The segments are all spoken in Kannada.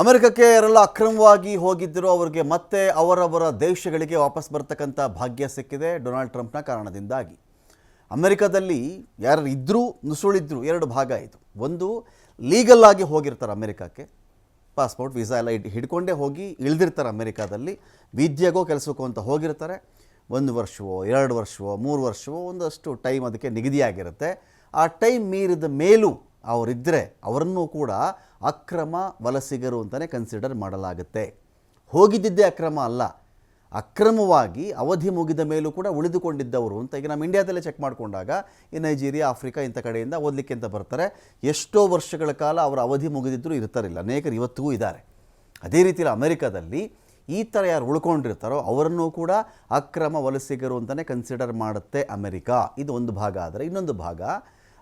ಅಮೆರಿಕಕ್ಕೆ ಯಾರೆಲ್ಲ ಅಕ್ರಮವಾಗಿ ಹೋಗಿದ್ದರೂ ಅವರಿಗೆ ಮತ್ತೆ ಅವರವರ ದೇಶಗಳಿಗೆ ವಾಪಸ್ ಬರ್ತಕ್ಕಂಥ ಭಾಗ್ಯ ಸಿಕ್ಕಿದೆ ಡೊನಾಲ್ಡ್ ಟ್ರಂಪ್ನ ಕಾರಣದಿಂದಾಗಿ. ಅಮೆರಿಕದಲ್ಲಿ ಯಾರು ಇದ್ದರೂ ನುಸುಳಿದ್ರು ಎರಡು ಭಾಗ ಇದು. ಒಂದು ಲೀಗಲ್ ಆಗಿ ಹೋಗಿರ್ತಾರೆ ಅಮೆರಿಕಕ್ಕೆ. ಪಾಸ್ಪೋರ್ಟ್ ವೀಸಾ ಎಲ್ಲ ಇಟ್ಟು ಹಿಡ್ಕೊಂಡೇ ಹೋಗಿ ಇಳಿದಿರ್ತಾರೆ ಅಮೆರಿಕಾದಲ್ಲಿ. ವಿದ್ಯೆಗೋ ಕೆಲಸಕ್ಕೋ ಅಂತ ಹೋಗಿರ್ತಾರೆ. ಒಂದು ವರ್ಷವೋ, ಎರಡು ವರ್ಷವೋ, ಮೂರು ವರ್ಷವೋ, ಒಂದಷ್ಟು ಟೈಮ್ ಅದಕ್ಕೆ ನಿಗದಿಯಾಗಿರುತ್ತೆ. ಆ ಟೈಮ್ ಮೀರಿದ ಮೇಲೂ ಅವರಿದ್ದರೆ ಅವರನ್ನು ಕೂಡ ಅಕ್ರಮ ವಲಸಿಗರು ಅಂತಲೇ ಕನ್ಸಿಡರ್ ಮಾಡಲಾಗುತ್ತೆ. ಹೋಗಿದ್ದಿದ್ದೇ ಅಕ್ರಮ ಅಲ್ಲ. ಅಕ್ರಮವಾಗಿ ಅವಧಿ ಮುಗಿದ ಮೇಲೂ ಕೂಡ ಉಳಿದುಕೊಂಡಿದ್ದವರು ಅಂತ ಈಗ ನಮ್ಮ ಇಂಡಿಯಾದಲ್ಲೇ ಚೆಕ್ ಮಾಡಿಕೊಂಡಾಗ ಈ ನೈಜೀರಿಯಾ ಆಫ್ರಿಕಾ ಇಂಥ ಕಡೆಯಿಂದ ಓದಲಿಕ್ಕೆ ಅಂತ ಬರ್ತಾರೆ. ಎಷ್ಟೋ ವರ್ಷಗಳ ಕಾಲ ಅವರ ಅವಧಿ ಮುಗಿದಿದ್ದರೂ ಇರ್ತಾರಿಲ್ಲ. ಅನೇಕರು ಇವತ್ತಿಗೂ ಇದ್ದಾರೆ. ಅದೇ ರೀತಿಯಲ್ಲಿ ಅಮೆರಿಕದಲ್ಲಿ ಈ ಥರ ಯಾರು ಉಳ್ಕೊಂಡಿರ್ತಾರೋ ಅವರನ್ನು ಕೂಡ ಅಕ್ರಮ ವಲಸಿಗರು ಅಂತಲೇ ಕನ್ಸಿಡರ್ ಮಾಡುತ್ತೆ ಅಮೆರಿಕ. ಇದು ಒಂದು ಭಾಗ. ಆದರೆ ಇನ್ನೊಂದು ಭಾಗ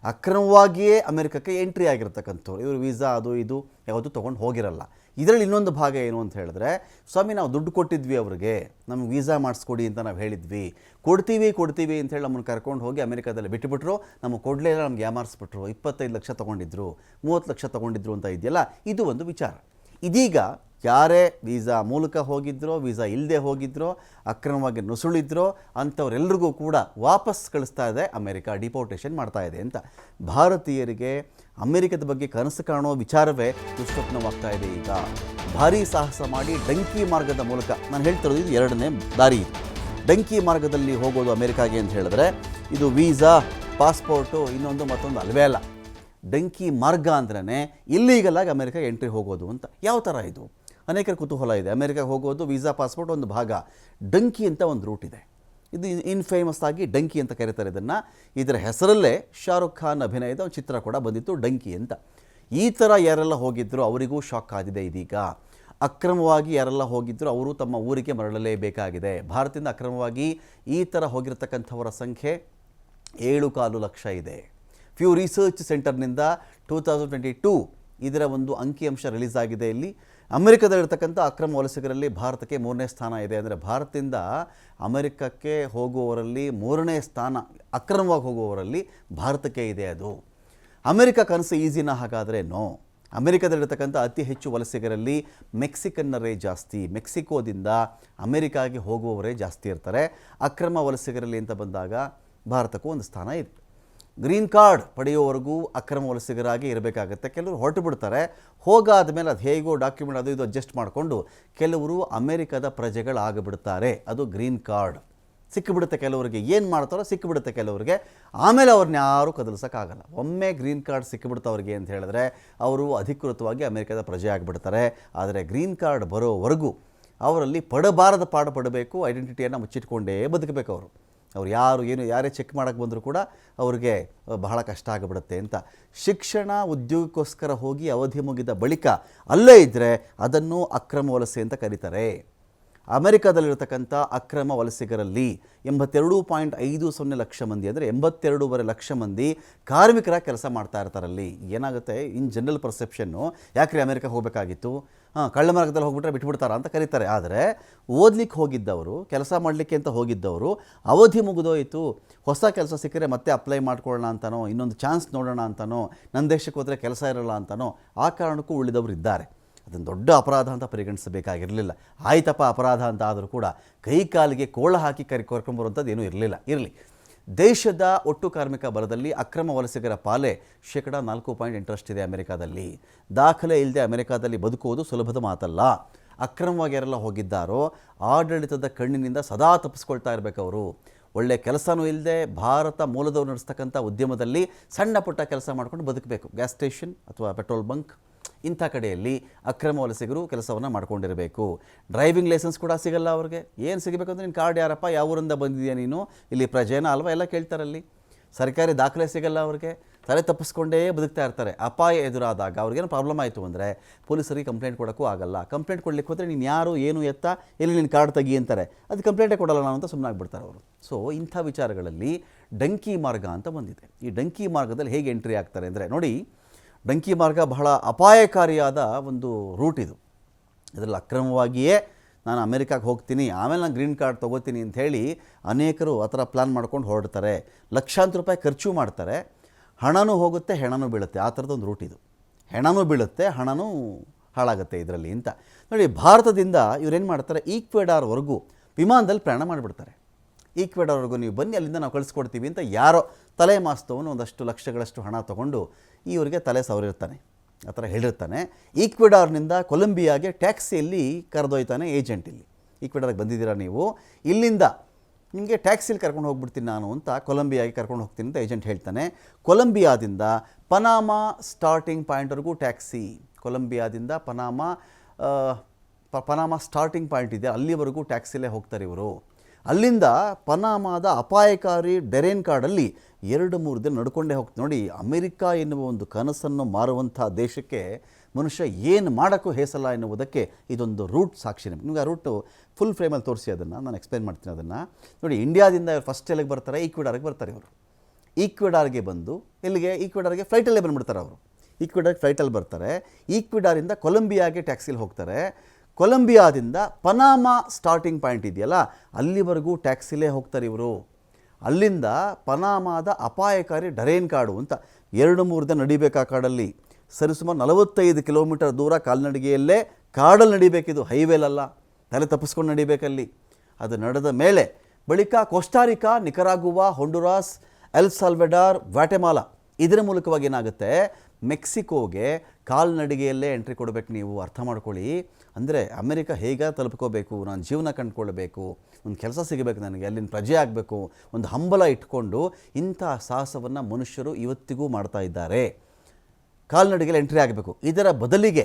ಅಕ್ರಮವಾಗಿಯೇ ಅಮೆರಿಕಕ್ಕೆ ಎಂಟ್ರಿ ಆಗಿರ್ತಕ್ಕಂಥವ್ರು. ಇವರು ವೀಸಾ ಅದು ಇದು ಯಾವುದು ತೊಗೊಂಡು ಹೋಗಿರಲ್ಲ. ಇದರಲ್ಲಿ ಇನ್ನೊಂದು ಭಾಗ ಏನು ಅಂತ ಹೇಳಿದ್ರೆ, ಸ್ವಾಮಿ ನಾವು ದುಡ್ಡು ಕೊಟ್ಟಿದ್ವಿ ಅವ್ರಿಗೆ, ನಮ್ಗೆ ವೀಸಾ ಮಾಡಿಸ್ಕೊಡಿ ಅಂತ ನಾವು ಹೇಳಿದ್ವಿ. ಕೊಡ್ತೀವಿ ಕೊಡ್ತೀವಿ ಅಂತ ಹೇಳಿ ನಮ್ಮನ್ನು ಕರ್ಕೊಂಡು ಹೋಗಿ ಅಮೆರಿಕಾದಲ್ಲಿ ಬಿಟ್ಟುಬಿಟ್ರು ನಮಗೆ ಕೊಡಲೇ ನಮ್ಗೆ ಯಾಮಾರಿಸ್ಬಿಟ್ರು. ಇಪ್ಪತ್ತೈದು ಲಕ್ಷ ತೊಗೊಂಡಿದ್ರು, ಮೂವತ್ತು ಲಕ್ಷ ತೊಗೊಂಡಿದ್ರು ಅಂತ ಇದೆಯಲ್ಲ, ಇದು ಒಂದು ವಿಚಾರ. ಇದೀಗ ಯಾರೇ ವೀಸಾ ಮೂಲಕ ಹೋಗಿದ್ರೋ, ವೀಸಾ ಇಲ್ಲದೆ ಹೋಗಿದ್ರೋ, ಅಕ್ರಮವಾಗಿ ನುಸುಳಿದ್ರೋ ಅಂಥವರೆಲ್ಲರಿಗೂ ಕೂಡ ವಾಪಸ್ ಕಳಿಸ್ತಾ ಇದೆ, ಅಮೆರಿಕ ಡಿಪೋರ್ಟೇಷನ್ ಮಾಡ್ತಾ ಇದೆ ಅಂತ. ಭಾರತೀಯರಿಗೆ ಅಮೆರಿಕದ ಬಗ್ಗೆ ಕನಸು ಕಾಣೋ ವಿಚಾರವೇ ದುಷ್ಟಪ್ನವಾಗ್ತಾ ಇದೆ ಈಗ. ಭಾರೀ ಸಾಹಸ ಮಾಡಿ ಡಂಕಿ ಮಾರ್ಗದ ಮೂಲಕ, ನಾನು ಹೇಳ್ತಿರೋದು ಇದು ಎರಡನೇ ದಾರಿ ಇದು. ಡಂಕಿ ಮಾರ್ಗದಲ್ಲಿ ಹೋಗೋದು ಅಮೆರಿಕಾಗೆ ಅಂತ ಹೇಳಿದ್ರೆ, ಇದು ವೀಸಾ, ಪಾಸ್ಪೋರ್ಟು, ಇನ್ನೊಂದು ಮತ್ತೊಂದು ಅಲ್ವೇ ಅಲ್ಲ. ಡಂಕಿ ಮಾರ್ಗ ಅಂದ್ರೇ ಇಲ್ಲೀಗಲಾಗಿ ಅಮೆರಿಕ ಎಂಟ್ರಿ ಹೋಗೋದು ಅಂತ. ಯಾವ ಥರ ಇದು? ಅನೇಕರ ಕುತೂಹಲ ಇದೆ. ಅಮೆರಿಕಾಗೆ ಹೋಗೋದು ವೀಸಾ ಪಾಸ್ಪೋರ್ಟ್ ಒಂದು ಭಾಗ. ಡಂಕಿ ಅಂತ ಒಂದು ರೂಟ್ ಇದೆ. ಇದು ಇನ್ಫೇಮಸ್ ಆಗಿ ಡಂಕಿ ಅಂತ ಕರೀತಾರೆ ಇದನ್ನು. ಇದರ ಹೆಸರಲ್ಲೇ ಶಾರುಖ್ ಖಾನ್ ಅಭಿನಯದ ಒಂದು ಚಿತ್ರ ಕೂಡ ಬಂದಿತ್ತು, ಡಂಕಿ ಅಂತ. ಈ ಥರ ಯಾರೆಲ್ಲ ಹೋಗಿದ್ರು ಅವರಿಗೂ ಶಾಕ್ ಆಗಿದೆ ಇದೀಗ. ಅಕ್ರಮವಾಗಿ ಯಾರೆಲ್ಲ ಹೋಗಿದ್ರು ಅವರು ತಮ್ಮ ಊರಿಗೆ ಮರಳಲೇಬೇಕಾಗಿದೆ. ಭಾರತದಿಂದ ಅಕ್ರಮವಾಗಿ ಈ ಥರ ಹೋಗಿರತಕ್ಕಂಥವರ ಸಂಖ್ಯೆ ಏಳು ಕಾಲು ಲಕ್ಷ ಇದೆ. ಫ್ಯೂ ರಿಸರ್ಚ್ ಸೆಂಟರ್ನಿಂದ ಟೂ ತೌಸಂಡ್ ಟ್ವೆಂಟಿ ಟೂ ಇದರ ಒಂದು ಅಂಕಿಅಂಶ ರಿಲೀಸ್ ಆಗಿದೆ ಇಲ್ಲಿ. ಅಮೆರಿಕದಲ್ಲಿರ್ತಕ್ಕಂಥ ಅಕ್ರಮ ವಲಸಿಗರಲ್ಲಿ ಭಾರತಕ್ಕೆ ಮೂರನೇ ಸ್ಥಾನ ಇದೆ. ಅಂದರೆ ಭಾರತದಿಂದ ಅಮೆರಿಕಕ್ಕೆ ಹೋಗುವವರಲ್ಲಿ ಮೂರನೇ ಸ್ಥಾನ, ಅಕ್ರಮವಾಗಿ ಹೋಗುವವರಲ್ಲಿ ಭಾರತಕ್ಕೆ ಇದೆ ಅದು. ಅಮೆರಿಕ ಕನಸು ಈಸಿನ ಹಾಗಾದರೆ ನೋ ಅಮೆರಿಕದಲ್ಲಿರ್ತಕ್ಕಂಥ ಅತಿ ಹೆಚ್ಚು ವಲಸಿಗರಲ್ಲಿ ಮೆಕ್ಸಿಕನ್ನರೇ ಜಾಸ್ತಿ. ಮೆಕ್ಸಿಕೋದಿಂದ ಅಮೆರಿಕಾಗೆ ಹೋಗುವವರೇ ಜಾಸ್ತಿ ಇರ್ತಾರೆ. ಅಕ್ರಮ ವಲಸಿಗರಲ್ಲಿ ಅಂತ ಬಂದಾಗ ಭಾರತಕ್ಕೂ ಒಂದು ಸ್ಥಾನ ಇದೆ. ಗ್ರೀನ್ ಕಾರ್ಡ್ ಪಡೆಯುವವರೆಗೂ ಅಕ್ರಮ ವಲಸಿಗರಾಗಿ ಇರಬೇಕಾಗುತ್ತೆ. ಕೆಲವರು ಹೊರಟು ಬಿಡ್ತಾರೆ. ಹೋಗಾದ ಮೇಲೆ ಅದು ಹೇಗೋ ಡಾಕ್ಯುಮೆಂಟ್ ಅದು ಇದು ಅಡ್ಜಸ್ಟ್ ಮಾಡಿಕೊಂಡು ಕೆಲವರು ಅಮೆರಿಕದ ಪ್ರಜೆಗಳಾಗಿಬಿಡ್ತಾರೆ. ಅದು ಗ್ರೀನ್ ಕಾರ್ಡ್. ಸಿಕ್ಕಿಬಿಡುತ್ತೆ ಕೆಲವರಿಗೆ. ಏನು ಮಾಡ್ತಾರೋ ಸಿಕ್ಕಿಬಿಡುತ್ತೆ ಕೆಲವರಿಗೆ. ಆಮೇಲೆ ಅವ್ರನ್ನ ಯಾರೂ ಕದಲಿಸೋಕ್ಕಾಗಲ್ಲ. ಒಮ್ಮೆ ಗ್ರೀನ್ ಕಾರ್ಡ್ ಸಿಕ್ಕಿಬಿಡ್ತವ್ರಿಗೆ ಅಂತ ಹೇಳಿದ್ರೆ ಅವರು ಅಧಿಕೃತವಾಗಿ ಅಮೆರಿಕದ ಪ್ರಜೆ ಆಗಿಬಿಡ್ತಾರೆ. ಆದರೆ ಗ್ರೀನ್ ಕಾರ್ಡ್ ಬರೋವರೆಗೂ ಅವರಲ್ಲಿ ಪಡಬಾರದ ಪಾಡು ಪಡಬೇಕು ಐಡೆಂಟಿಟಿಯನ್ನು ಮುಚ್ಚಿಟ್ಕೊಂಡೇ ಬದುಕಬೇಕು ಅವರು. ಅವ್ರು ಯಾರು, ಏನು, ಯಾರೇ ಚೆಕ್ ಮಾಡೋಕ್ಕೆ ಬಂದರೂ ಕೂಡ ಅವ್ರಿಗೆ ಬಹಳ ಕಷ್ಟ ಆಗಿಬಿಡುತ್ತೆ ಅಂತ. ಶಿಕ್ಷಣ ಉದ್ಯೋಗಕ್ಕೋಸ್ಕರ ಹೋಗಿ ಅವಧಿ ಮುಗಿದ ಬಳಿಕ ಅಲ್ಲೇ ಇದ್ದರೆ ಅದನ್ನು ಅಕ್ರಮ ವಲಸೆ ಅಂತ ಕರೀತಾರೆ. ಅಮೆರಿಕದಲ್ಲಿರ್ತಕ್ಕಂಥ ಅಕ್ರಮ ವಲಸಿಗರಲ್ಲಿ ಎಂಬತ್ತೆರಡು ಪಾಯಿಂಟ್ ಐದು ಸೊನ್ನೆ ಲಕ್ಷ ಮಂದಿ, ಅಂದರೆ ಎಂಬತ್ತೆರಡೂವರೆ ಲಕ್ಷ ಮಂದಿ ಕಾರ್ಮಿಕರ ಕೆಲಸ ಮಾಡ್ತಾ ಇರ್ತಾರಲ್ಲಿ. ಏನಾಗುತ್ತೆ? ಇನ್ ಜನರಲ್ ಪರ್ಸೆಪ್ಷನ್ನು ಯಾಕ್ರಿ ಅಮೆರಿಕಾ ಹೋಗಬೇಕಾಗಿತ್ತು? ಹಾಂ ಕಳ್ಳ ಮಾರ್ಗದಲ್ಲಿ ಹೋಗ್ಬಿಟ್ರೆ ಬಿಟ್ಬಿಡ್ತಾರ ಅಂತ ಕರೀತಾರೆ. ಆದರೆ ಓದ್ಲಿಕ್ಕೆ ಹೋಗಿದ್ದವರು, ಕೆಲಸ ಮಾಡಲಿಕ್ಕೆ ಅಂತ ಹೋಗಿದ್ದವರು, ಅವಧಿ ಮುಗಿದೋಯಿತು. ಹೊಸ ಕೆಲಸ ಸಿಕ್ಕರೆ ಮತ್ತೆ ಅಪ್ಲೈ ಮಾಡ್ಕೊಳ್ಳೋಣ ಅಂತನೋ, ಇನ್ನೊಂದು ಚಾನ್ಸ್ ನೋಡೋಣ ಅಂತನೋ ನನ್ನ ದೇಶಕ್ಕೆ ಹೋದರೆ ಕೆಲಸ ಇರಲ್ಲ ಅಂತನೋ, ಆ ಕಾರಣಕ್ಕೂ ಉಳಿದವರು ಇದ್ದಾರೆ. ಅದನ್ನು ದೊಡ್ಡ ಅಪರಾಧ ಅಂತ ಪರಿಗಣಿಸಬೇಕಾಗಿರಲಿಲ್ಲ. ಆಯ್ತಪ್ಪ ಅಪರಾಧ ಅಂತ ಆದರೂ ಕೂಡ ಕೈ ಕಾಲಿಗೆ ಕೋಳ ಹಾಕಿ ಕರಿ ಕರ್ಕೊಂಬರುವಂಥದ್ದು ಏನೂ ಇರಲಿಲ್ಲ. ಇರಲಿ. ದೇಶದ ಒಟ್ಟು ಕಾರ್ಮಿಕ ಬಲದಲ್ಲಿ ಅಕ್ರಮ ವಲಸಿಗರ ಪಾಲೆ ಶೇಕಡ ನಾಲ್ಕು ಪಾಯಿಂಟ್ ಇಂಟ್ರೆಸ್ಟ್ ಇದೆ ಅಮೆರಿಕಾದಲ್ಲಿ. ದಾಖಲೆ ಇಲ್ಲದೆ ಅಮೆರಿಕಾದಲ್ಲಿ ಬದುಕುವುದು ಸುಲಭದ ಮಾತಲ್ಲ. ಅಕ್ರಮವಾಗಿ ಯಾರೆಲ್ಲ ಹೋಗಿದ್ದಾರೋ ಆಡಳಿತದ ಕಣ್ಣಿನಿಂದ ಸದಾ ತಪ್ಪಿಸ್ಕೊಳ್ತಾ ಇರಬೇಕು ಅವರು ಒಳ್ಳೆ ಕೆಲಸನೂ ಇಲ್ಲದೆ ಭಾರತ ಮೂಲದವರು ನಡೆಸ್ತಕ್ಕಂಥ ಉದ್ಯಮದಲ್ಲಿ ಸಣ್ಣ ಪುಟ್ಟ ಕೆಲಸ ಮಾಡ್ಕೊಂಡು ಬದುಕಬೇಕು. ಗ್ಯಾಸ್ ಸ್ಟೇಷನ್ ಅಥವಾ ಪೆಟ್ರೋಲ್ ಬಂಕ್. ಇಂಥ ಕಡೆಯಲ್ಲಿ ಅಕ್ರಮ ವಲಸಿಗರು ಕೆಲಸವನ್ನು ಮಾಡ್ಕೊಂಡಿರಬೇಕು. ಡ್ರೈವಿಂಗ್ ಲೈಸೆನ್ಸ್ ಕೂಡ ಸಿಗಲ್ಲ ಅವ್ರಿಗೆ. ಏನು ಸಿಗಬೇಕು ಅಂದರೆ ನಿನ್ನ ಕಾರ್ಡ್ ಯಾರಪ್ಪ, ಯಾವ ಊರಿಂದ ಬಂದಿದೆಯಾ ನೀನು? ಇಲ್ಲಿ ಪ್ರಜೆನ ಅಲ್ವಾ ಎಲ್ಲ ಕೇಳ್ತಾರಲ್ಲಿ. ಸರ್ಕಾರಿ ದಾಖಲೆ ಸಿಗಲ್ಲ ಅವ್ರಿಗೆ. ತಲೆ ತಪ್ಪಿಸ್ಕೊಂಡೇ ಬದುಕ್ತಾ ಇರ್ತಾರೆ. ಅಪಾಯ ಎದುರಾದಾಗ ಅವ್ರಿಗೇನು ಪ್ರಾಬ್ಲಮ್ ಆಯಿತು ಅಂದರೆ ಪೊಲೀಸರಿಗೆ ಕಂಪ್ಲೇಂಟ್ ಕೊಡೋಕ್ಕೂ ಆಗಲ್ಲ. ಕಂಪ್ಲೇಂಟ್ ಕೊಡಲಿಕ್ಕೆ ಹೋದರೆ ನೀನು ಯಾರು, ಏನು ಎತ್ತ, ಎಲ್ಲಿ ನಿನ್ನ ಕಾರ್ಡ್ ತೆಗಿ ಅಂತಾರೆ. ಅದು ಕಂಪ್ಲೇಂಟೇ ಕೊಡಲ್ಲ ನಾನು ಅಂತ ಸುಮ್ಮನಾಗ್ಬಿಡ್ತಾರೆ ಅವರು. ಸೊ ಇಂಥ ವಿಚಾರಗಳಲ್ಲಿ ಡಂಕಿ ಮಾರ್ಗ ಅಂತ ಬಂದಿದೆ. ಈ ಡಂಕಿ ಮಾರ್ಗದಲ್ಲಿ ಹೇಗೆ ಎಂಟ್ರಿ ಆಗ್ತಾರೆ ಅಂದರೆ ನೋಡಿ ಡಂಕಿ ಮಾರ್ಗ ಬಹಳ ಅಪಾಯಕಾರಿಯಾದ ಒಂದು ರೂಟ್ ಇದು. ಇದರಲ್ಲಿ ಅಕ್ರಮವಾಗಿಯೇ ನಾನು ಅಮೆರಿಕಾಗೆ ಹೋಗ್ತೀನಿ, ಆಮೇಲೆ ನಾನು ಗ್ರೀನ್ ಕಾರ್ಡ್ ತೊಗೋತೀನಿ ಅಂತ ಹೇಳಿ ಅನೇಕರು ಆ ಥರ ಪ್ಲ್ಯಾನ್ ಮಾಡ್ಕೊಂಡು ಹೊರಡ್ತಾರೆ. ಲಕ್ಷಾಂತರ ರೂಪಾಯಿ ಖರ್ಚು ಮಾಡ್ತಾರೆ. ಹಣನೂ ಹೋಗುತ್ತೆ, ಹೆಣನೂ ಬೀಳುತ್ತೆ. ಆ ಥರದೊಂದು ರೂಟ್ ಇದು. ಹೆಣನೂ ಬೀಳುತ್ತೆ, ಹಣನೂ ಹಾಳಾಗುತ್ತೆ ಇದರಲ್ಲಿ ಅಂತ. ನೋಡಿ, ಭಾರತದಿಂದ ಇವರೇನು ಮಾಡ್ತಾರೆ, ಈಕ್ವೆಡಾರ್ವರೆಗೂ ವಿಮಾನದಲ್ಲಿ ಪ್ರಯಾಣ ಮಾಡಿಬಿಡ್ತಾರೆ. ಈಕ್ವೆಡಾರ್ವರೆಗೂ ನೀವು ಬನ್ನಿ, ಅಲ್ಲಿಂದ ನಾವು ಕಳಿಸ್ಕೊಡ್ತೀವಿ ಅಂತ ಯಾರೋ ತಲೆ ಮಾಸ್ತವನು ಒಂದಷ್ಟು ಲಕ್ಷಗಳಷ್ಟು ಹಣ ತಗೊಂಡು ಇವರಿಗೆ ತಲೆ ಸವರಿರ್ತಾನೆ, ಆ ಥರ ಹೇಳಿರ್ತಾನೆ. ಈಕ್ವೆಡಾರ್ನಿಂದ ಕೊಲಂಬಿಯಾಗೆ ಟ್ಯಾಕ್ಸಿಯಲ್ಲಿ ಕರೆದೊಯ್ತಾನೆ ಏಜೆಂಟ್ ಇಲ್ಲಿ. ಈಕ್ವೆಡಾರ್ಗೆ ಬಂದಿದ್ದೀರಾ ನೀವು? ಇಲ್ಲಿಂದ ನಿಮಗೆ ಟ್ಯಾಕ್ಸಿಲಿ ಕರ್ಕೊಂಡು ಹೋಗ್ಬಿಡ್ತೀನಿ ನಾನು ಅಂತ ಕೊಲಂಬಿಯಾಗೆ ಕರ್ಕೊಂಡು ಹೋಗ್ತೀನಿ ಅಂತ ಏಜೆಂಟ್ ಹೇಳ್ತಾನೆ. ಕೊಲಂಬಿಯಾದಿಂದ ಪನಾಮಾ ಸ್ಟಾರ್ಟಿಂಗ್ ಪಾಯಿಂಟ್ವರೆಗೂ ಟ್ಯಾಕ್ಸಿ. ಕೊಲಂಬಿಯಾದಿಂದ ಪನಾಮಾ ಪನಾಮಾ ಸ್ಟಾರ್ಟಿಂಗ್ ಪಾಯಿಂಟ್ ಇದೆ, ಅಲ್ಲಿವರೆಗೂ ಟ್ಯಾಕ್ಸಿಲೇ ಹೋಗ್ತಾರೆ ಇವರು. ಅಲ್ಲಿಂದ ಪನಾಮಾದ ಅಪಾಯಕಾರಿ ಡೆರೇನ್ ಕಾರ್ಡಲ್ಲಿ ಎರಡು ಮೂರು ದಿನ ನಡ್ಕೊಂಡೇ ಹೋಗ್ತು ನೋಡಿ, ಅಮೆರಿಕ ಎನ್ನುವ ಒಂದು ಕನಸನ್ನು ಮಾರುವಂಥ ದೇಶಕ್ಕೆ ಮನುಷ್ಯ ಏನು ಮಾಡೋಕ್ಕೂ ಹೇಸಲ್ಲ ಎನ್ನುವುದಕ್ಕೆ ಇದೊಂದು ರೂಟ್ ಸಾಕ್ಷಿ ನಿಮಗೆ. ನಿಮಗೆ ಆ ರೂಟು ಫುಲ್ ಫ್ರೇಮಲ್ಲಿ ತೋರಿಸಿ ಅದನ್ನು, ನಾನು ಎಕ್ಸ್ಪ್ಲೇನ್ ಮಾಡ್ತೀನಿ ಅದನ್ನು. ನೋಡಿ, ಇಂಡಿಯಾದಿಂದ ಫಸ್ಟ್ ಎಲ್ಲಿಗೆ ಬರ್ತಾರೆ? ಈಕ್ವಿಡಾರ್ಗೆ ಬರ್ತಾರೆ ಇವರು. ಈಕ್ವಿಡಾರ್ಗೆ ಬಂದು ಇಲ್ಲಿಗೆ ಈಕ್ವಿಡಾರ್ಗೆ ಫ್ಲೈಟಲ್ಲೇ ಬಂದುಬಿಡ್ತಾರೆ ಅವರು. ಈಕ್ವಿಡಾರ್ಗೆ ಫ್ಲೈಟಲ್ಲಿ ಬರ್ತಾರೆ. ಈಕ್ವಿಡಾರಿಂದ ಕೊಲಂಬಿಯಾಗೆ ಟ್ಯಾಕ್ಸಿಲಿ ಹೋಗ್ತಾರೆ. ಕೊಲಂಬಿಯಾದಿಂದ ಪನಾಮಾ ಸ್ಟಾರ್ಟಿಂಗ್ ಪಾಯಿಂಟ್ ಇದೆಯಲ್ಲ, ಅಲ್ಲಿವರೆಗೂ ಟ್ಯಾಕ್ಸಿಲೇ ಹೋಗ್ತಾರೆ ಇವರು. ಅಲ್ಲಿಂದ ಪನಾಮಾದ ಅಪಾಯಕಾರಿ ಡರೇನ್ ಕಾಡು ಅಂತ ಎರಡು ಮೂರು ದಿನ ನಡಿಬೇಕು ಆ ಕಾಡಲ್ಲಿ. ಸರಿಸುಮಾರು ನಲವತ್ತೈದು ಕಿಲೋಮೀಟರ್ ದೂರ ಕಾಲ್ನಡಿಗೆಯಲ್ಲೇ ಕಾಡಲ್ಲಿ ನಡಿಬೇಕಿದು, ಹೈವೇಲಲ್ಲ. ತಲೆ ತಪ್ಪಿಸ್ಕೊಂಡು ನಡಿಬೇಕಲ್ಲಿ ಅದು ನಡೆದ ಮೇಲೆ ಬಳಿಕ ಕೋಸ್ಟಾರಿಕಾ ನಿಕರಾಗುವಾ, ಹೊಂಡುರಾಸ್, ಎಲ್ ಸಾಲ್ವೆಡಾರ್ ವ್ಯಾಟೆಮಾಲಾ ಇದರ ಮೂಲಕವಾಗಿ ಏನಾಗುತ್ತೆ? ಮೆಕ್ಸಿಕೋಗೆ ಕಾಲ್ನಡಿಗೆಯಲ್ಲೇ ಎಂಟ್ರಿ ಕೊಡಬೇಕು ನೀವು, ಅರ್ಥ ಮಾಡ್ಕೊಳ್ಳಿ. ಅಂದರೆ ಅಮೆರಿಕ ಹೇಗೆ ತಲುಪ್ಕೋಬೇಕು, ನಾನು ಜೀವನ ಕಂಡುಕೊಳ್ಬೇಕು, ಒಂದು ಕೆಲಸ ಸಿಗಬೇಕು ನನಗೆ, ಅಲ್ಲಿನ ಪ್ರಜೆ ಆಗಬೇಕು, ಒಂದು ಹಂಬಲ ಇಟ್ಕೊಂಡು ಇಂಥ ಸಾಹಸವನ್ನು ಮನುಷ್ಯರು ಇವತ್ತಿಗೂ ಮಾಡ್ತಾ ಇದ್ದಾರೆ. ಕಾಲ್ನಡಿಗೆಯಲ್ಲಿ ಎಂಟ್ರಿ ಆಗಬೇಕು. ಇದರ ಬದಲಿಗೆ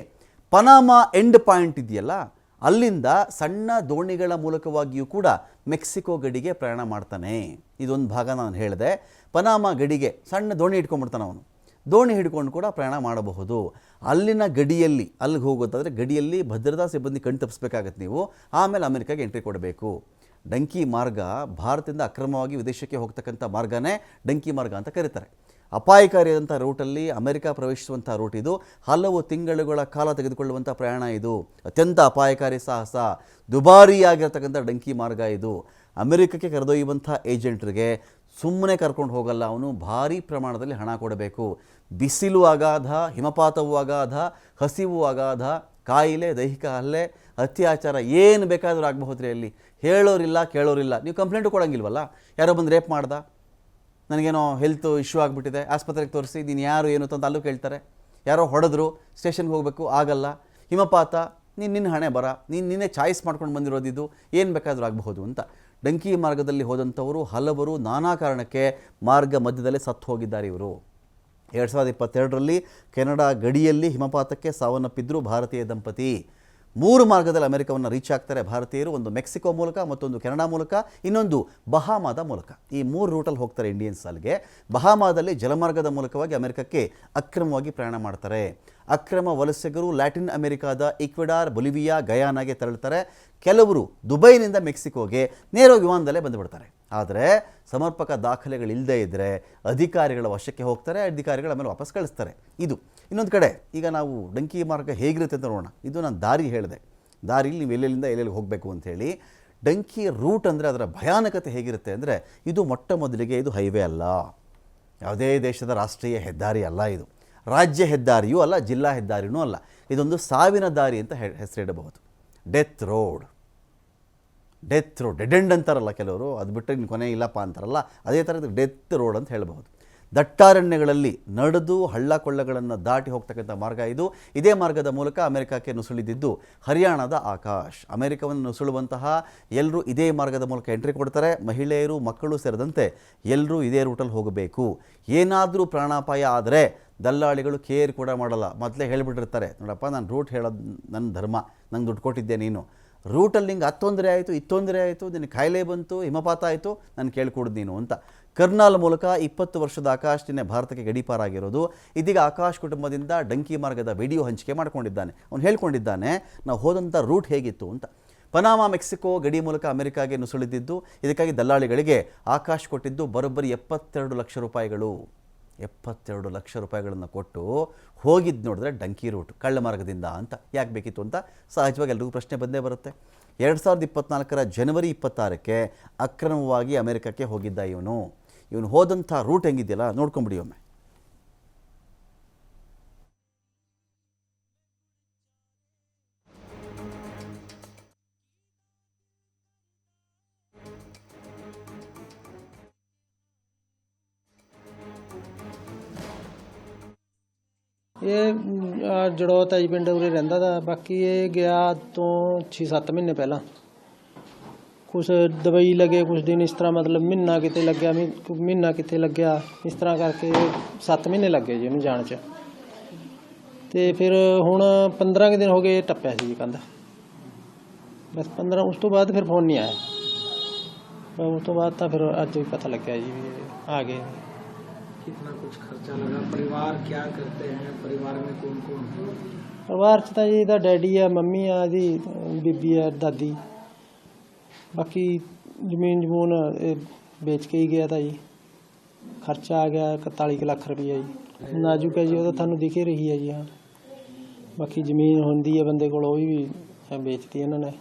ಪನಾಮಾ ಎಂಡ್ ಪಾಯಿಂಟ್ ಇದೆಯಲ್ಲ, ಅಲ್ಲಿಂದ ಸಣ್ಣ ದೋಣಿಗಳ ಮೂಲಕವಾಗಿಯೂ ಕೂಡ ಮೆಕ್ಸಿಕೋ ಗಡಿಗೆ ಪ್ರಯಾಣ ಮಾಡ್ತಾನೆ. ಇದೊಂದು ಭಾಗ ನಾನು ಹೇಳಿದೆ. ಪನಾಮಾ ಗಡಿಗೆ ಸಣ್ಣ ದೋಣಿ ಇಟ್ಕೊಂಡ್ಬಿಡ್ತಾನೆ ಅವನು. ದೋಣಿ ಹಿಡ್ಕೊಂಡು ಕೂಡ ಪ್ರಯಾಣ ಮಾಡಬಹುದು. ಅಲ್ಲಿನ ಗಡಿಯಲ್ಲಿ, ಅಲ್ಲಿಗೆ ಹೋಗೋದಾದರೆ ಗಡಿಯಲ್ಲಿ ಭದ್ರತಾ ಸಿಬ್ಬಂದಿ ಕಣ್ಣು ತಪ್ಪಿಸ್ಬೇಕಾಗತ್ತೆ ನೀವು. ಆಮೇಲೆ ಅಮೆರಿಕಾಗೆ ಎಂಟ್ರಿ ಕೊಡಬೇಕು. ಡಂಕಿ ಮಾರ್ಗ ಭಾರತದಿಂದ ಅಕ್ರಮವಾಗಿ ವಿದೇಶಕ್ಕೆ ಹೋಗ್ತಕ್ಕಂಥ ಮಾರ್ಗನೇ ಡಂಕಿ ಮಾರ್ಗ ಅಂತ ಕರೀತಾರೆ. ಅಪಾಯಕಾರಿಯಾದಂಥ ರೂಟಲ್ಲಿ ಅಮೆರಿಕ ಪ್ರವೇಶಿಸುವಂಥ ರೂಟ್ ಇದು. ಹಲವು ತಿಂಗಳುಗಳ ಕಾಲ ತೆಗೆದುಕೊಳ್ಳುವಂಥ ಪ್ರಯಾಣ ಇದು. ಅತ್ಯಂತ ಅಪಾಯಕಾರಿ ಸಾಹಸ. ದುಬಾರಿಯಾಗಿರ್ತಕ್ಕಂಥ ಡಂಕಿ ಮಾರ್ಗ ಇದು. ಅಮೆರಿಕಕ್ಕೆ ಕರೆದೊಯ್ಯುವಂಥ ಏಜೆಂಟ್ರಿಗೆ ಸುಮ್ಮನೆ ಕರ್ಕೊಂಡು ಹೋಗಲ್ಲ, ಅವನು ಭಾರಿ ಪ್ರಮಾಣದಲ್ಲಿ ಹಣ ಕೊಡಬೇಕು. ಬಿಸಿಲು ಅಗಾಧ, ಹಿಮಪಾತವೂ ಅಗಾಧ, ಹಸಿವು ಅಗಾಧ, ಕಾಯಿಲೆ, ದೈಹಿಕ ಹಲ್ಲೆ, ಅತ್ಯಾಚಾರ ಏನು ಬೇಕಾದರೂ ಆಗಬಹುದು ರೀ ಅಲ್ಲಿ? ಹೇಳೋರಿಲ್ಲ, ಕೇಳೋರಿಲ್ಲ. ನೀವು ಕಂಪ್ಲೇಂಟು ಕೊಡೋಂಗಿಲ್ವಲ್ಲ? ಯಾರೋ ಬಂದು ರೇಪ್ ಮಾಡ್ದ? ನನಗೇನೋ ಹೆಲ್ತ್ ಇಶ್ಯೂ ಆಗಿಬಿಟ್ಟಿದೆ, ಆಸ್ಪತ್ರೆಗೆ ತೋರಿಸಿ, ನೀನು ಯಾರು, ಏನು ಅಂತ ಅಲ್ಲೂ ಕೇಳ್ತಾರೆ. ಯಾರೋ ಹೊಡೆದ್ರು ಸ್ಟೇಷನ್ಗೆ ಹೋಗಬೇಕು, ಆಗಲ್ಲ. ಹಿಮಪಾತ, ನೀನು ನಿನ್ನ ಹಣೆ ಬರ, ನೀನು ನಿನ್ನೆ ಚಾಯ್ಸ್ ಮಾಡ್ಕೊಂಡು ಬಂದಿರೋದಿದ್ದು ಏನು ಬೇಕಾದರೂ ಆಗಬಹುದು ಅಂತ. ಡಂಕಿ ಮಾರ್ಗದಲ್ಲಿ ಹೋದಂಥವರು ಹಲವರು ನಾನಾ ಕಾರಣಕ್ಕೆ ಮಾರ್ಗ ಮಧ್ಯದಲ್ಲೇ ಸತ್ತು ಹೋಗಿದ್ದಾರೆ ಇವರು. ಎರಡು ಸಾವಿರದ ಇಪ್ಪತ್ತೆರಡರಲ್ಲಿ ಕೆನಡಾ ಗಡಿಯಲ್ಲಿ ಹಿಮಪಾತಕ್ಕೆ ಸಾವನ್ನಪ್ಪಿದ್ರು ಭಾರತೀಯ ದಂಪತಿ. ಮೂರು ಮಾರ್ಗದಲ್ಲಿ ಅಮೆರಿಕವನ್ನು ರೀಚ್ ಆಗ್ತಾರೆ ಭಾರತೀಯರು, ಒಂದು ಮೆಕ್ಸಿಕೋ ಮೂಲಕ, ಮತ್ತೊಂದು ಕೆನಡಾ ಮೂಲಕ, ಇನ್ನೊಂದು ಬಹಾಮಾದ ಮೂಲಕ. ಈ ಮೂರು ರೂಟಲ್ಲಿ ಹೋಗ್ತಾರೆ ಇಂಡಿಯನ್ಸ್ ಅಲ್ಲಿಗೆ. ಬಹಾಮಾದಲ್ಲಿ ಜಲಮಾರ್ಗದ ಮೂಲಕವಾಗಿ ಅಮೆರಿಕಕ್ಕೆ ಅಕ್ರಮವಾಗಿ ಪ್ರಯಾಣ ಮಾಡ್ತಾರೆ. ಅಕ್ರಮ ವಲಸಿಗರು ಲ್ಯಾಟಿನ್ ಅಮೆರಿಕಾದ ಈಕ್ವೆಡಾರ್, ಬೊಲಿವಿಯಾ, ಗಯಾನಾಗೆ ತೆರಳುತ್ತಾರೆ ಕೆಲವರು ದುಬೈನಿಂದ ಮೆಕ್ಸಿಕೋಗೆ ನೇರ ವಿಮಾನದಲ್ಲೇ ಬಂದುಬಿಡ್ತಾರೆ. ಆದರೆ ಸಮರ್ಪಕ ದಾಖಲೆಗಳಿಲ್ಲದೆ ಇದ್ದರೆ ಅಧಿಕಾರಿಗಳ ವಶಕ್ಕೆ ಹೋಗ್ತಾರೆ, ಅಧಿಕಾರಿಗಳು ಆಮೇಲೆ ವಾಪಸ್ ಕಳಿಸ್ತಾರೆ. ಇದು. ಇನ್ನೊಂದು ಕಡೆ, ಈಗ ನಾವು ಡಂಕಿ ಮಾರ್ಗ ಹೇಗಿರುತ್ತೆ ಅಂತ ನೋಡೋಣ. ಇದು ನಾನು ದಾರಿ ಹೇಳಿದೆ. ದಾರಿಲಿ ನೀವು ಎಲ್ಲೆಲ್ಲಿಂದ ಎಲ್ಲೆಲ್ಲಿ ಹೋಗಬೇಕು ಅಂಥೇಳಿ ಡಂಕಿ ರೂಟ್ ಅಂದರೆ ಅದರ ಭಯಾನಕತೆ ಹೇಗಿರುತ್ತೆ ಅಂದರೆ ಇದು ಮೊಟ್ಟ ಮೊದಲಿಗೆ ಇದು ಹೈವೇ ಅಲ್ಲ. ಯಾವುದೇ ದೇಶದ ರಾಷ್ಟ್ರೀಯ ಹೆದ್ದಾರಿ ಅಲ್ಲ ಇದು. ರಾಜ್ಯ ಹೆದ್ದಾರಿಯೂ ಅಲ್ಲ, ಜಿಲ್ಲಾ ಹೆದ್ದಾರಿನೂ ಅಲ್ಲ. ಇದೊಂದು ಸಾವಿನ ದಾರಿ ಅಂತ ಹೆಸರಿಡಬಹುದು. Death road. Death road dead end ಅಂತಾರಲ್ಲ ಕೆಲವರು, ಅದು ಬಿಟ್ಟರೆ ಇನ್ನು ಕೊನೆ ಇಲ್ಲಪ್ಪ ಅಂತಾರಲ್ಲ, ಅದೇ ಥರದ ಡೆತ್ ರೋಡ್ ಅಂತ ಹೇಳಬಹುದು. ದಟ್ಟಾರಣ್ಯಗಳಲ್ಲಿ ನಡೆದು ಹಳ್ಳ ಕೊಳ್ಳಗಳನ್ನು ದಾಟಿ ಹೋಗ್ತಕ್ಕಂಥ ಮಾರ್ಗ ಇದು. ಇದೇ ಮಾರ್ಗದ ಮೂಲಕ ಅಮೆರಿಕಕ್ಕೆ ನುಸುಳಿದಿದ್ದು ಹರಿಯಾಣದ ಆಕಾಶ್. ಅಮೆರಿಕವನ್ನು ನುಸುಳುವಂತಹ ಎಲ್ಲರೂ ಇದೇ ಮಾರ್ಗದ ಮೂಲಕ ಎಂಟ್ರಿ ಕೊಡ್ತಾರೆ. ಮಹಿಳೆಯರು, ಮಕ್ಕಳು ಸೇರಿದಂತೆ ಎಲ್ಲರೂ ಇದೇ ರೂಟಲ್ಲಿ ಹೋಗಬೇಕು. ಏನಾದರೂ ಪ್ರಾಣಾಪಾಯ ಆದರೆ ದಲ್ಲಾಳಿಗಳು ಕೇರ್ ಕೂಡ ಮಾಡಲ್ಲ. ಮೊದಲೇ ಹೇಳಿಬಿಟ್ಟಿರ್ತಾರೆ, ನೋಡಪ್ಪ, ನಾನು ರೂಟ್ ಹೇಳೋದು ನನ್ನ ಧರ್ಮ, ನಂಗೆ ದುಡ್ಡು ಕೊಟ್ಟಿದ್ದೆ ನೀನು. ರೂಟಲ್ಲಿ ನಿಂಗೆ ಹತ್ತೊಂದರೆ ತೊಂದರೆ ಆಯಿತು, ಇತ್ತೊಂದರೆ ತೊಂದರೆ ಆಯಿತು ನಿನಗೆ ಕಾಯಿಲೆ ಬಂತು, ಹಿಮಪಾತ ಆಯಿತು, ನಾನು ಕೇಳ್ಕೊಡ್ದು ನೀನು ಅಂತ. ಕರ್ನಾಲ್ ಮೂಲಕ ಇಪ್ಪತ್ತು ವರ್ಷದ ಆಕಾಶ್ ನಿನ್ನೆ ಭಾರತಕ್ಕೆ ಗಡೀಪಾರಾಗಿರೋದು. ಇದೀಗ ಆಕಾಶ್ ಕುಟುಂಬದಿಂದ ಡಂಕಿ ಮಾರ್ಗದ ವಿಡಿಯೋ ಹಂಚಿಕೆ ಮಾಡ್ಕೊಂಡಿದ್ದಾನೆ. ಅವನು ಹೇಳ್ಕೊಂಡಿದ್ದಾನೆ, ನಾವು ಹೋದಂಥ ರೂಟ್ ಹೇಗಿತ್ತು ಅಂತ. ಪನಾಮ, ಮೆಕ್ಸಿಕೋ ಗಡಿ ಮೂಲಕ ಅಮೆರಿಕಾಗೆ ನುಸುಳಿದಿದ್ದು, ಇದಕ್ಕಾಗಿ ದಲ್ಲಾಳಿಗಳಿಗೆ ಆಕಾಶ್ ಕೊಟ್ಟಿದ್ದು ಬರೋಬ್ಬರಿ ಎಪ್ಪತ್ತೆರಡು ಲಕ್ಷ ರೂಪಾಯಿಗಳು. ಎಪ್ಪತ್ತೆರಡು ಲಕ್ಷ ರೂಪಾಯಿಗಳನ್ನು ಕೊಟ್ಟು ಹೋಗಿದ್ದು ನೋಡಿದ್ರೆ ಡಂಕಿ ರೂಟ್ ಕಳ್ಳ ಮಾರ್ಗದಿಂದ ಅಂತ ಯಾಕೆ ಬೇಕಿತ್ತು ಅಂತ ಸಹಜವಾಗಿ ಎಲ್ರಿಗೂ ಪ್ರಶ್ನೆ ಬಂದೇ ಬರುತ್ತೆ. ಎರಡು ಸಾವಿರದ ಇಪ್ಪತ್ನಾಲ್ಕರ ಜನವರಿ ಇಪ್ಪತ್ತಾರಕ್ಕೆ ಅಕ್ರಮವಾಗಿ ಅಮೆರಿಕಕ್ಕೆ ಹೋಗಿದ್ದ ಇವನು. ಇವನು ಹೋದಂಥ ರೂಟ್ ಹೆಂಗಿದೆಯಲ್ಲ ನೋಡ್ಕೊಂಬಿಡಿ ಒಮ್ಮೆ. ਇਹ ਜੜੋਤ ਹੈ ਜੀ, ਪਿੰਡ ਉਰੇ ਰਹਿੰਦਾ ਦਾ ਬਾਕੀ ਇਹ ਗਿਆ ਤੋਂ 6-7 ਮਹੀਨੇ ਪਹਿਲਾਂ। ਕੁਛ ਦਵਾਈ ਲੱਗੇ, ਕੁਛ ਦਿਨ ਇਸ ਤਰ੍ਹਾਂ ਮਤਲਬ ਮਹੀਨਾ ਕਿਤੇ ਲੱਗਿਆ, ਮਹੀ- ਮਹੀਨਾ ਕਿਤੇ ਲੱਗਿਆ। ਇਸ ਤਰ੍ਹਾਂ ਕਰਕੇ 7 ਮਹੀਨੇ ਲੱਗੇ ਜੀ ਉਹਨੂੰ ਜਾਣ 'ਚ। ਤੇ ਫਿਰ ਹੁਣ 15 ਕੁ ਦਿਨ ਹੋ ਗਏ ਟੱਪਿਆ ਸੀ ਜੀ ਕੰਧ। ਬਸ 15 ਉਸ ਤੋਂ ਬਾਅਦ ਫਿਰ ਫੋਨ ਨਹੀਂ ਆਇਆ। ਬਸ ਉਸ ਤੋਂ ਬਾਅਦ ਤਾਂ ਫਿਰ ਅੱਜ ਹੀ ਪਤਾ ਲੱਗਿਆ ਜੀ ਵੀ ਇਹ ਆ ਗਏ। ਕਿੰਨਾ ਕੁਝ ਖਰਚਾ ਲੱਗਾ ਪਰਿਵਾਰ ਕੀ ਕਰਤੇ ਹੈ ਪਰਿਵਾਰ ਮੇਂ ਕੌਣ ਕੌਣ ਹੈ ਪਰਿਵਾਰ ਚ ਤਾਂ ਜੀ ਇਹਦਾ ਡੈਡੀ ਆ ਮੰਮੀ ਆ ਇਹਦੀ ਬੀਬੀ ਆ ਦਾਦੀ ਬਾਕੀ ਜ਼ਮੀਨ ਜਮੂਨ ਇਹ ਵੇਚ ਕੇ ਹੀ ਗਿਆ ਤਾਂ ਜੀ ਖਰਚਾ ਆ ਗਿਆ 41 ਕੁ ਲੱਖ ਰੁਪਈਆ ਜੀ ਨਾਜ਼ੁਕ ਹੈ ਜੀ ਉਹ ਤਾਂ ਤੁਹਾਨੂੰ ਦਿਖੇ ਰਹੀ ਹੈ ਜੀ ਹਾਂ ਬਾਕੀ ਜ਼ਮੀਨ ਹੁੰਦੀ ਹੈ ਬੰਦੇ ਕੋਲ ਉਹ ਵੀ ਵੇਚਤੀ ਇਹਨਾਂ ਨੇ